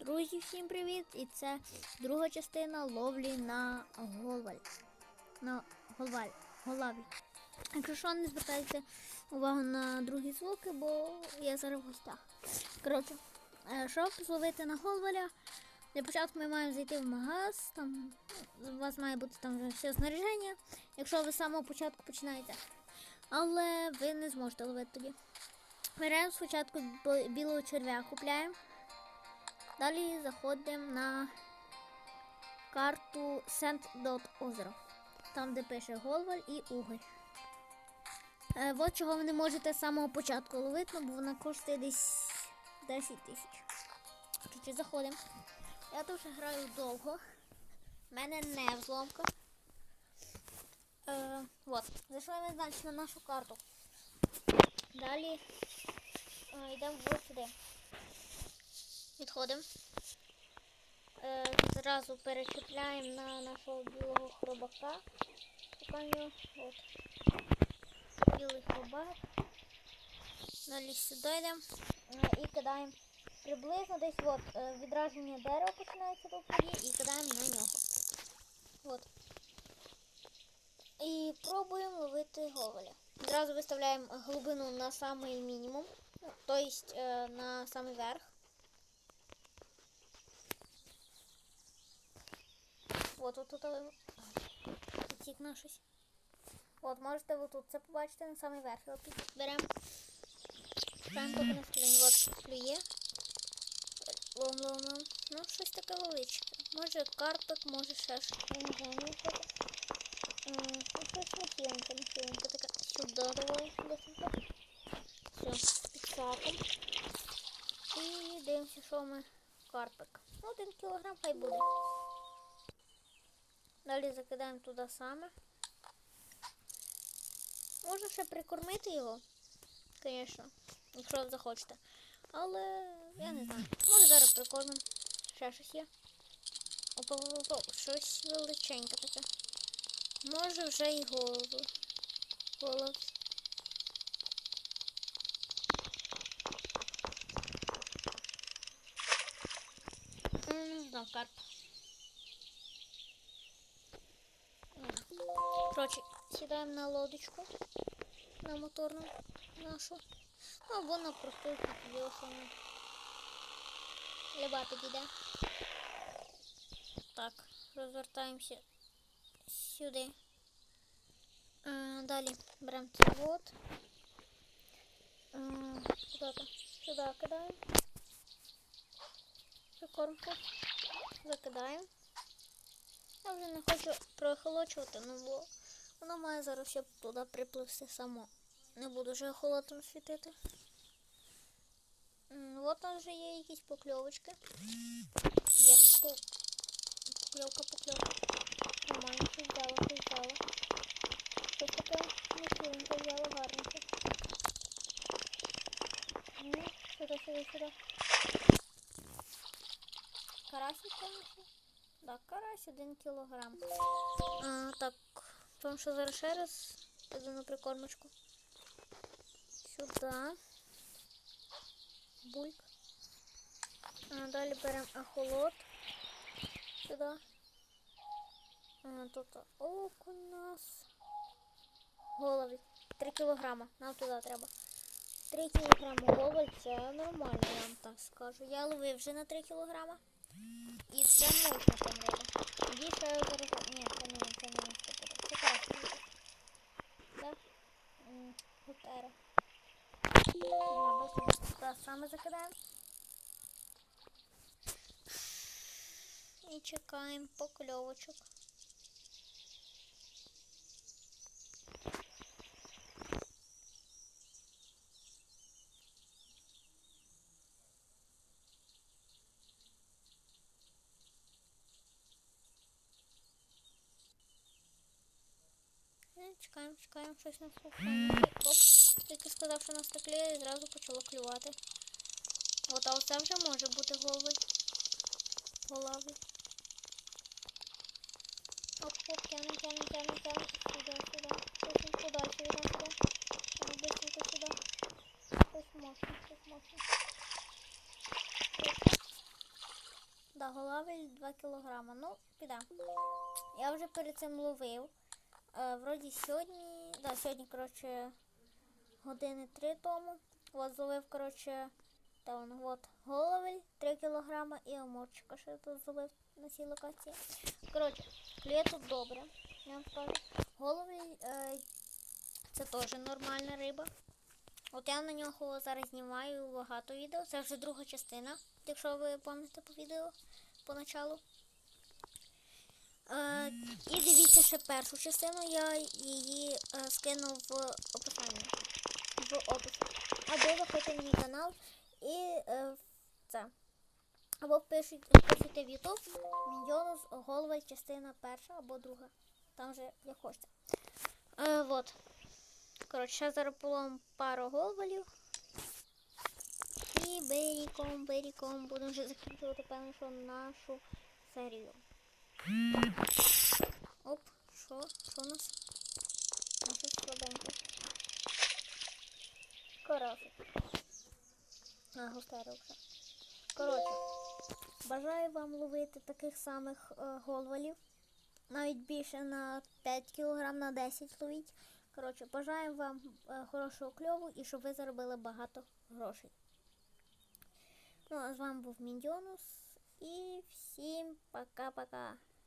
Друзі, всім привіт! І це друга частина ловлі на голваль. На голваль. Голаві. Якщо що, не звертайте увагу на другі звуки, бо я зараз в гостях. Коротше, е, щоб зловити на голваля, для початку ми маємо зайти в магаз, там у вас має бути там вже все знарядження, якщо ви з самого початку починаєте. Але ви не зможете ловити тоді. Беремо спочатку білого черв'я, купляємо. Далі заходимо на карту Сент озеро. Там, де пише Голваль і Уголь. Е, от чого ви не можете з самого початку ловити, бо вона коштує десь 10 тисяч. Коротше, заходимо. Я тут вже граю довго. У мене не взломка. Е, от. Зайшли ми значить на нашу карту. Далі е, йдемо сюди. Відходимо. Е, зразу перечіпляємо на нашого білого хробака. От. Білий хробак. Далі сюди йдемо е, і кидаємо приблизно десь от е, відраження дерева починається тоді і кидаємо на нього. От. І пробуємо ловити гоголя. Зразу виставляємо глибину на самий мінімум, тобто на самий верх. От, от тут тік на щось. От, можете ви тут це побачити на самий верх. Підберемо. Шукаємо поки не склює. От клює. Лом, лом, лом. Ну, щось таке величке. Може карпик, може ще щось. Я не знаю, ну що це. М, Ну, щось махіленьке, махіленьке. Таке сюди давай. Все, підсапом. І дивимося, що ми карпик. Ну, один кілограм хай буде. Далі закидаємо туди саме. Можна ще прикормити його, звісно, якщо захочете. Але я не знаю. Може зараз прикормимо. Ще щось є. Опа, опа, опа, щось величеньке таке. Може вже і голову. Голов. Не знаю, карп. Коротше, сідаємо на лодочку на моторну нашу. Ну, або на просту підвісимо. Люба підійде. Так, розвертаємося сюди. А, далі беремо цей вот. А, куди там? Сюди кидаємо. Прикормку. Закидаємо. Я вже не хочу прохолочувати, ну бо воно має зараз ще туди припливти само. Не буду вже холодом світити. М, От там вже є якісь покльовочки. Є по... покльовка, покльовка. Нормально, щось взяла, щось взяла. Щось таке мисливеньке взяла гарненьке. Ну, сюди, сюди, сюди. Карасик ще? Так, карась один кілограм. Так, тому що зараз ще раз піду на прикормочку. Сюди. Бульк. А, далі беремо ахолот. Сюди. А, тут окунь у нас. Голові. 3 кілограма. Нам туди треба. 3 кілограми голови це нормально, я вам так скажу. Я ловив вже на 3 кілограма. І це можна риба. Тоді ще я зараз... Ні, це не він, це не. Це буде. Це краще буде. Да? М, На, бачимо, туди саме закидаємо. І чекаємо покльовочок. Е, Чекаємо, чекаємо, щось нас слухає. Оп, тільки сказав, що нас клює і зразу почало клювати. От, а оце вже може бути голови. Голови. Оп, оп, тянем, тянем, тянем, тянем. Сюди, сюди. Щось подальше від нас. А ну, быстренько сюди. Щось мощне, щось мощне. Щось. голавель 2 кілограма. Ну, піде. Я вже перед цим ловив. Е, вроді сьогодні. Да, сьогодні, коротше, години три тому. От коротше, та он, от, головель 3 кілограма і оморчика, що я тут зловив на цій локації. Коротше, клює тут добре, я вам скажу. Головель е, це теж нормальна риба. От я на нього зараз знімаю багато відео. Це вже друга частина, якщо ви пам'ятаєте по відео поначалу. Е, і дивіться ще першу частину, я її е, скину в описанні. В описі. Або заходьте на мій канал і е, це. Або пишіть, в YouTube Міньйонус Голвель частина перша або друга. Там вже як хочете. Е, вот. Коротше, зараз полом пару голвелів. І беріком, беріком будемо вже закінчувати, певно, що нашу серію. Оп, що? Що у нас? Ну, щось слабеньке. А, густера вже. Коротше, бажаю вам ловити таких самих е, голвалів. Навіть більше на 5 кг на 10 ловіть. Коротше, бажаю вам е, хорошого кльову і щоб ви заробили багато грошей. Ну, а з вами був Міндіонус. І всім пока-пока.